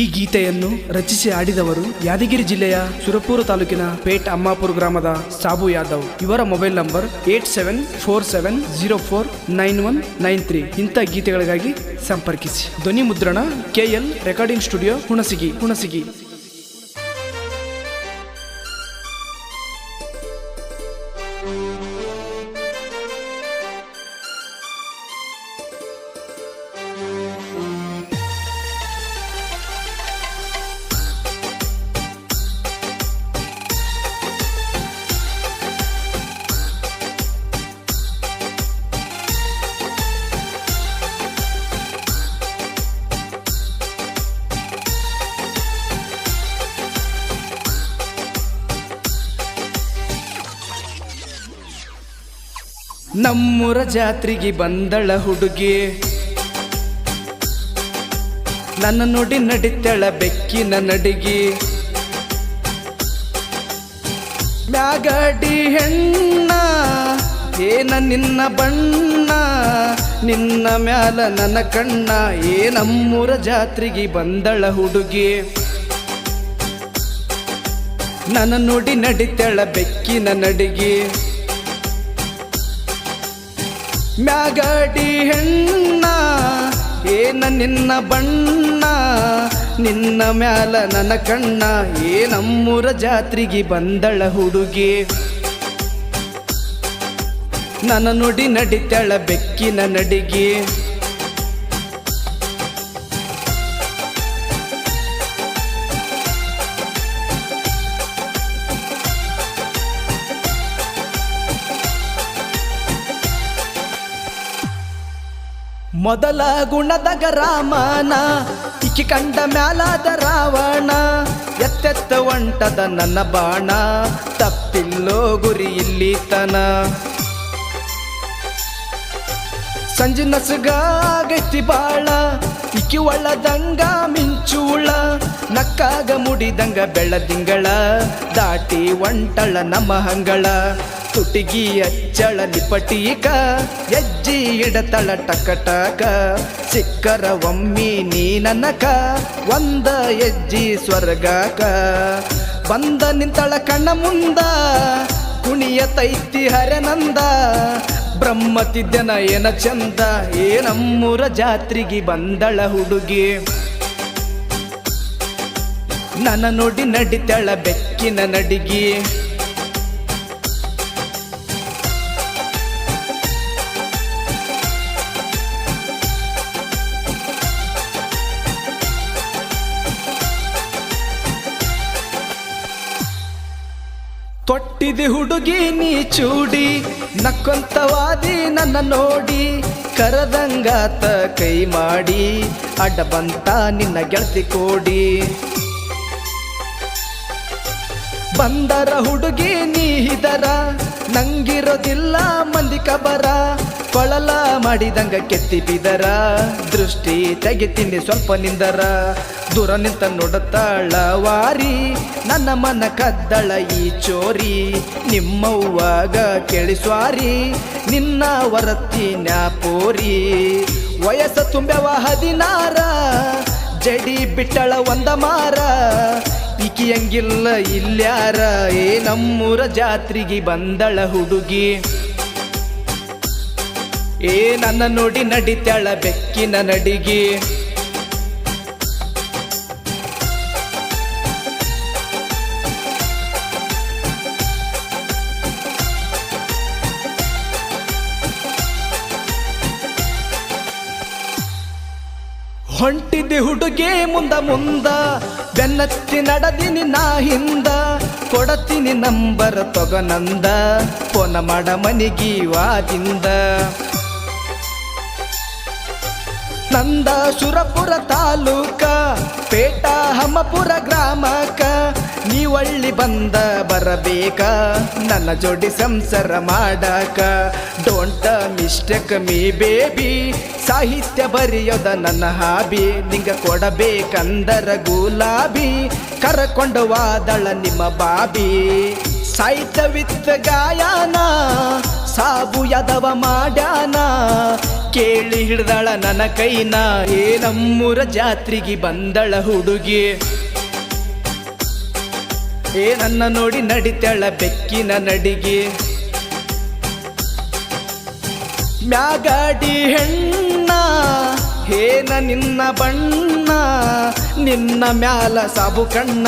ಈ ಗೀತೆಯನ್ನು ರಚಿಸಿ ಆಡಿದವರು ಯಾದಗಿರಿ ಜಿಲ್ಲೆಯ ಸುರಪುರ ತಾಲೂಕಿನ ಪೇಟ್ ಅಮ್ಮಾಪುರ ಗ್ರಾಮದ ಸಾಬು ಯಾದವ್. ಇವರ mobile number eight seven four seven zero four nine one nine three. ಇಂಥ ಗೀತೆಗಳಿಗಾಗಿ ಸಂಪರ್ಕಿಸಿ. ಧ್ವನಿ ಮುದ್ರಣ KL recording studio Hunasigi Hunasigi. ನಮ್ಮೂರ ಜಾತ್ರಿಗೆ ಬಂದಳ ಹುಡುಗಿ. ನನ್ನ ನೋಡಿ ನಡಿತಳ ಬೆಕ್ಕಿನ ನಡಿಗಿ. ಮ್ಯಾಗಡಿ ಹೆಣ್ಣ, ಏನ ನಿನ್ನ ಬಣ್ಣ, ನಿನ್ನ ಮ್ಯಾಲ ನನ್ನ ಕಣ್ಣ, ಏ ನಮ್ಮೂರ ಜಾತ್ರಿಗೆ ಬಂದಳ ಹುಡುಗಿ. ನನ್ನ ನೋಡಿ ನಡಿತಳ ಬೆಕ್ಕಿನ ನಡಿಗಿ. ಮ್ಯಾಗಡಿ ಹೆಣ್ಣ ಏನ ನಿನ್ನ ಬಣ್ಣ, ನಿನ್ನ ಮ್ಯಾಲ ನನ್ನ ಕಣ್ಣ, ಏ ನಮ್ಮೂರ ಜಾತ್ರೆಗೆ ಬಂದಳ ಹುಡುಗಿ. ನನ್ನ ನುಡಿ ನಡಿತಳ ಬೆಕ್ಕಿನ ನಡಿಗೆ. ಮೊದಲ ಗುಣದಗ ರಾಮನ ಇಕಿ ಕಂಡ ಮ್ಯಾಲಾದ ರಾವಣ, ಎತ್ತೆತ್ತ ಒಂಟದ ನನ್ನ ಬಾಣ, ತಪ್ಪಿಲ್ಲೋ ಗುರಿ ಇಲ್ಲಿತನ. ಸಂಜೆ ನಸುಗಾಗೈತಿ ಬಾಳ ಇಕ್ಕಿ ಒಳ್ಳದಂಗ ಮಿಂಚೂಳ, ನಕ್ಕಾಗ ಮುಡಿದಂಗ ಬೆಳ್ಳದಿಂಗಳ ದಾಟಿ ಒಂಟಳ ನಮ್ಮ ಹಂಗಳ. ತುಟಿಗಿ ಅಚ್ಚಳ ನಿಪಟೀಕ ಎಜ್ಜಿ ಇಡತಳ ಟಕಟಕ. ಸಿಕ್ಕರ ಒಮ್ಮಿ ನೀ ಒಂದ ಎಜ್ಜಿ ಸ್ವರ್ಗಕ. ಬಂದ ನಿಂತಳ ಕಣ್ಣ ಮುಂದ, ಕುಣಿಯ ತೈತಿ ಹರನಂದ ಬ್ರಹ್ಮತಿದ್ದನ ಏನ ಚಂದ, ಏ ನಮ್ಮೂರ ಜಾತ್ರೆಗೆ ಬಂದಳ ಹುಡುಗಿ. ನನ್ನ ನೋಡಿ ನಡಿತಳ ಬೆಕ್ಕಿನ ನಡಿಗಿ. ತೊಟ್ಟಿದೆ ಹುಡುಗಿ ನೀ ಚೂಡಿ, ನಕ್ಕೊಂತವಾದಿ ನನ್ನ ನೋಡಿ, ಕರದಂಗಾತ ಕೈ ಮಾಡಿ, ಅಡ್ಡ ಬಂತ ನಿನ್ನ ಗೆಳತಿ ಕೋಡಿ. ಬಂದರ ಹುಡುಗಿ ನೀ ಇದರ ನಂಗಿರೋದಿಲ್ಲ ಮಂದಿ ಕಬರ. ಕೊಳಲ ಮಾಡಿದಂಗ ಕೆತ್ತಿ ಬಿದರ, ದೃಷ್ಟಿ ತೆಗೆತೀನಿ ಸ್ವಲ್ಪ ನಿಂದರ. ದೂರ ನಿಂತ ನೋಡತಾಳ ವಾರಿ, ನನ್ನ ಮನ ಕದ್ದಳ ಈ ಚೋರಿ. ನಿಮ್ಮವ್ವಾಗ ಕೇಳಿಸ್ವಾರಿ ನಿನ್ನ ವರತಿ ನ್ಯಾಪೋರಿ. ವಯಸ್ಸ ತುಂಬವ ಹದಿನಾರ, ಜಡಿ ಬಿಟ್ಟಳ ಒಂದ ಮಾರ. ಇಕಿಯಂಗಿಲ್ಲ ಇಲ್ಯಾರ, ಏ ನಮ್ಮೂರ ಜಾತ್ರಿಗೆ ಬಂದಳ ಹುಡುಗಿ. ಏ ನನ್ನ ನೋಡಿ ನಡಿತಾಳ ಬೆಕ್ಕಿನ ನಡಿಗೆ. ಹೊಂಟಿದೆ ಹುಡುಗೆ ಮುಂದ ಮುಂದ, ಬೆನ್ನತ್ತಿ ನಡದಿನಿ ನಾ ಹಿಂದ, ಕೊಡತೀನಿ ನಂಬರ್ ತೊಗನಂದ ಫೋನ ಮಾಡ ಮನಿಗಿ ವಾದಿಂದ ನಂದ ಸುರಪುರ ತಾಲೂಕ, ಪೇಟ ಹಮ್ಮಪುರ ಗ್ರಾಮಕ. ನೀವಳ್ಳಿ ಬಂದ ಬರಬೇಕ, ನನ್ನ ಜೋಡಿ ಸಂಸಾರ ಮಾಡಾಕ. ಡೋಂಟ್ ಮಿಸ್ಟೇಕ್ ಮೀ ಬೇಬಿ ಸಾಹಿತ್ಯ ಬರೆಯೋದ ನನ್ನ ಹಾಬಿ. ನಿಂಗ ಕೊಡಬೇಕಂದರ ಗುಲಾಬಿ. ಕರಕೊಂಡು ವಾದಳ ನಿಮ್ಮ ಬಾಬಿ. ಸಾಹಿತ್ಯ ವಿತ್ ಗಾಯನ ಸಾಬು ಯಾದವ ಮಾಡ್ಯಾನ? ಕೇಳಿ ಹಿಡ್ದಳ ನನ್ನ ಕೈನ. ಏ ನಮ್ಮೂರ ಜಾತ್ರೆಗೆ ಬಂದಳ ಹುಡುಗಿ. ಏ ನನ್ನ ನೋಡಿ ನಡಿತಾಳ ಬೆಕ್ಕಿನ ನಡಿಗೆ. ಮ್ಯಾಗಾಡಿ ಹೆಣ್ಣ ಏನ ನಿನ್ನ ಬಣ್ಣ, ನಿನ್ನ ಮ್ಯಾಲ ಸಾಬು ಕಣ್ಣ.